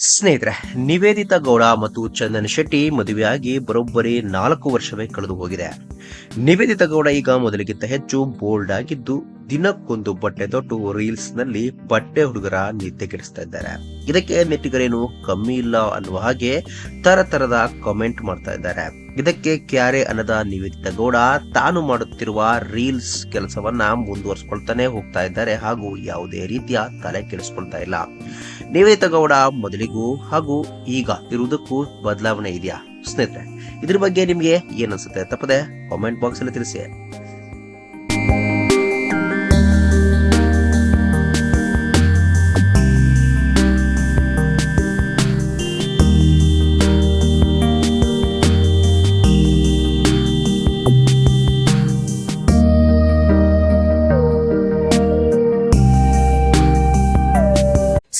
ಸ್ನೇಹಿತರೆ, ನಿವೇದಿತಾ ಗೌಡ ಮತ್ತು ಚಂದನ್ ಶೆಟ್ಟಿ ಮದುವೆಯಾಗಿ ಬರೋಬ್ಬರಿ ನಾಲ್ಕು ವರ್ಷವೇ ಕಳೆದು ಹೋಗಿದೆ. ನಿವೇದಿತಾ ಗೌಡ ಈಗ ಮೊದಲಿಗಿಂತ ಹೆಚ್ಚು ಬೋಲ್ಡ್ ಆಗಿದ್ದು ದಿನಕ್ಕೊಂದು ಬಟ್ಟೆ ತೊಟ್ಟು ರೀಲ್ಸ್ನಲ್ಲಿ ಬಟ್ಟೆ ಹುಡುಗರ ನಿದ್ದೆ ಕೆಡಿಸ್ತಾ ಇದ್ದಾರೆ. ಇದಕ್ಕೆ ನೆಟ್ಟಿಗರೇನು ಕಮ್ಮಿ ಇಲ್ಲ ಅನ್ನುವ ಹಾಗೆ ತರತರದ ಕಾಮೆಂಟ್ ಮಾಡ್ತಾ ಇದ್ದಾರೆ. ಇದಕ್ಕೆ ಕ್ಯಾರೆ ಅನ್ನದ ನಿವೇದಿತ ಗೌಡ ತಾನು ಮಾಡುತ್ತಿರುವ ರೀಲ್ಸ್ ಕೆಲಸವನ್ನ ಮುಂದುವರಿಸಿಕೊಳ್ತಾನೆ ಹೋಗ್ತಾ ಇದ್ದಾರೆ ಹಾಗೂ ಯಾವುದೇ ರೀತಿಯ ತಲೆ ಕೆಡಿಸ್ಕೊಳ್ತಾ ಇಲ್ಲ. ನಿವೇದಿತ ಗೌಡ ಮೊದಲಿಗೂ ಹಾಗೂ ಈಗ ಇರುವುದಕ್ಕೂ ಬದಲಾವಣೆ ಇದೆಯಾ? ಸ್ನೇಹಿತರೆ, ಇದ್ರ ಬಗ್ಗೆ ನಿಮ್ಗೆ ಏನನ್ಸುತ್ತೆ ತಪ್ಪದೆ ಕಾಮೆಂಟ್ ಬಾಕ್ಸ್ ಅಲ್ಲಿ ತಿಳಿಸಿ.